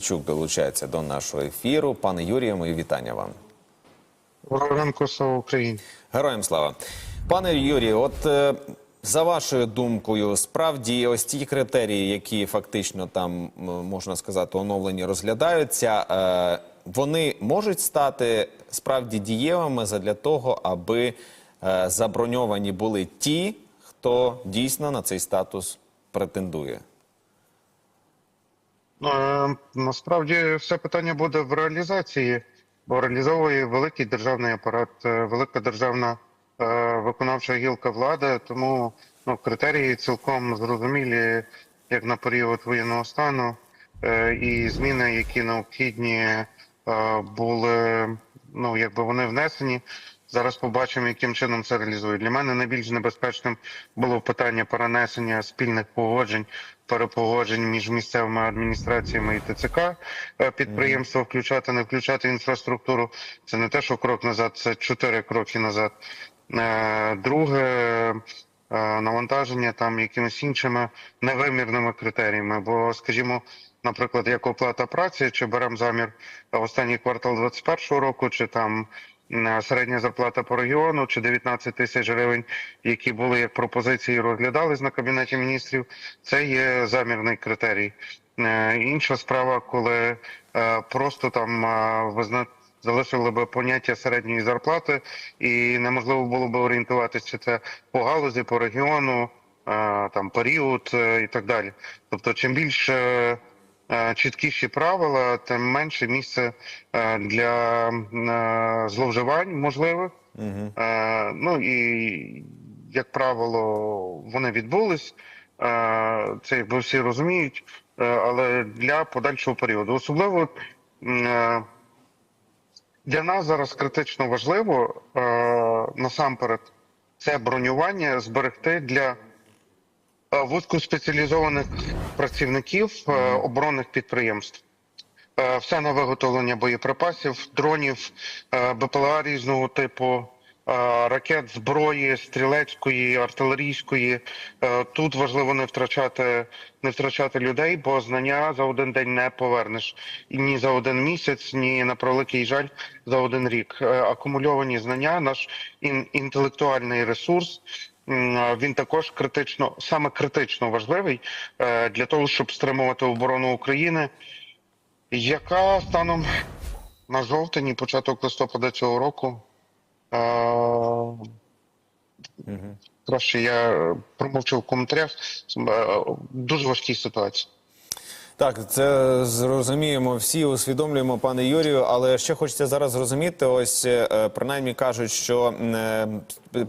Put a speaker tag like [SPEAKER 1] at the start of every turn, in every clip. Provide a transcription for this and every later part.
[SPEAKER 1] Чук долучається до нашого ефіру. Пане Юрію, мої вітання вам.
[SPEAKER 2] Ранку, слава Україні.
[SPEAKER 1] Героям слава. Пане Юрію, от е, за вашою думкою, справді ось ті критерії, які фактично там можна сказати оновлені, розглядаються, е, вони можуть стати справді дієвими задля того, аби е, заброньовані були ті, хто дійсно на цей статус претендує.
[SPEAKER 2] Е, Насправді все питання буде в реалізації, бо реалізовує великий державний апарат, е, велика державна е, виконавча гілка влади. Тому ну, критерії цілком зрозумілі, як на період воєнного стану, і зміни, які необхідні, були ну якби вони внесені. Зараз побачимо, яким чином це реалізують. Для мене найбільш небезпечним було питання перенесення спільних погоджень, перепогоджень між місцевими адміністраціями і ТЦК е, підприємства, включати, не включати інфраструктуру. Це не те, що крок назад, це чотири кроки назад. Е, Друге е, навантаження там якимись іншими невимірними критеріями. Бо, скажімо, наприклад, як оплата праці, чи беремо замір останній квартал 2021 року, чи там середня зарплата по регіону, чи 19 тисяч гривень, які були як пропозиції, розглядались на кабінеті міністрів. Це є замірний критерій. Е, Інша справа, коли е, просто там е, визна... залишили би поняття середньої зарплати, і неможливо було би орієнтуватися, чи це по галузі, по регіону, там період і так далі. Тобто, чим більше чіткіші правила, тим менше місце е, для е, зловживань можливих. Е, Ну і як правило, вони відбулись. Е, Це якби всі розуміють, е, але для подальшого періоду. Особливо е, для нас зараз критично важливо е, насамперед це бронювання зберегти для е, вузькоспеціалізованих працівників е, оборонних підприємств. Е, Все на виготовлення боєприпасів, дронів, е, БПЛА різного типу, е, ракет, зброї, стрілецької, артилерійської. Е, Тут важливо не втрачати, не втрачати людей, бо знання за один день не повернеш і ні за один місяць, ні на превеликий жаль за один рік. Е, Акумульовані знання, наш ін- інтелектуальний ресурс. Він також критично, саме критично важливий е, для того, щоб стримувати оборону України яка станом на жовтень і початок листопада цього року. Е, Краще я промовчу в коментарях. Е, Дуже важкій ситуації.
[SPEAKER 1] Так, це зрозуміємо всі, усвідомлюємо, пане Юрію. Але ще хочеться зараз зрозуміти. Ось е, принаймні кажуть, що е,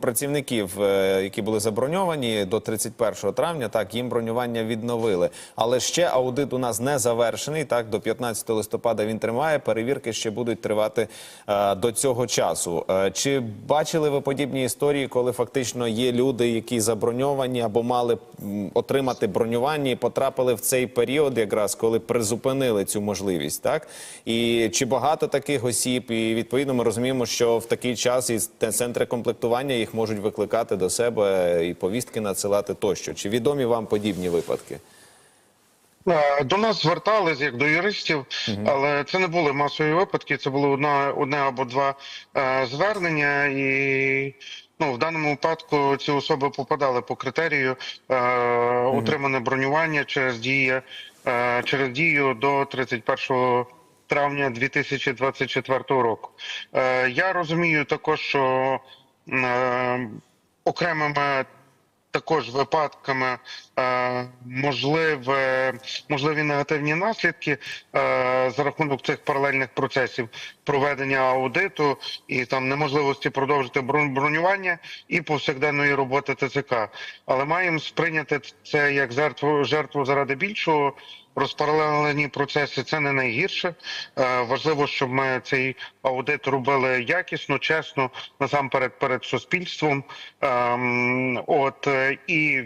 [SPEAKER 1] працівників, е, які були заброньовані до 31 травня, так їм бронювання відновили. Але ще аудит у нас не завершений. Так, до 15 листопада він триває. Перевірки ще будуть тривати до цього часу. Чи бачили ви подібні історії, коли фактично є люди, які заброньовані або мали отримати бронювання і потрапили в цей період, якраз коли призупинили цю можливість, так і чи багато таких осіб? І відповідно ми розуміємо, що в такий час і центри комплектування їх можуть викликати до себе і повістки надсилати тощо. Чи відомі вам подібні випадки?
[SPEAKER 2] Е, До нас звертались як до юристів, але це не були масові випадки. Це було одна, одне або два е, звернення, і ну в даному випадку ці особи попадали по критерію е, отримане бронювання через дію е, через дію до 31 травня 2024 року. Е, я розумію також, що е, окремими також випадками е, можливе, можливі негативні наслідки е, за рахунок цих паралельних процесів проведення аудиту і там неможливості продовжити брон- бронювання і повсякденної роботи ТЦК. Але маємо сприйняти це як жертву жертву заради більшого. Розпаралелені процеси це не найгірше. Е, важливо, щоб ми цей аудит робили якісно, чесно, насамперед перед суспільством. Ем, от е, і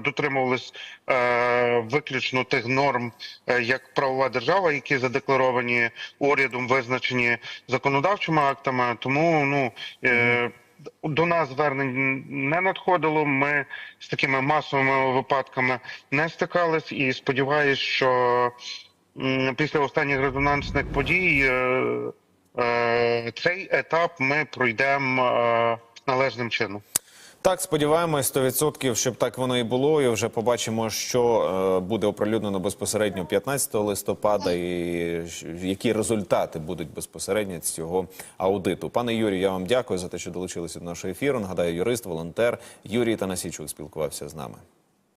[SPEAKER 2] дотримувались е, виключно тих норм, як правова держава, які задекларовані урядом, визначені законодавчими актами. Тому ну. До нас звернень не надходило. Ми з такими масовими випадками не стикались, і сподіваюся, що після останніх резонансних подій е, е, цей етап ми пройдемо е, належним чином.
[SPEAKER 1] Так, сподіваємось 100%, щоб так воно і було. І вже побачимо, що е, буде оприлюднено безпосередньо 15 листопада, і які результати будуть безпосередньо цього аудиту. Пане Юрію, я вам дякую за те, що долучилися до нашого ефіру. Нагадаю, юрист, волонтер Юрій Танасійчук спілкувався з нами.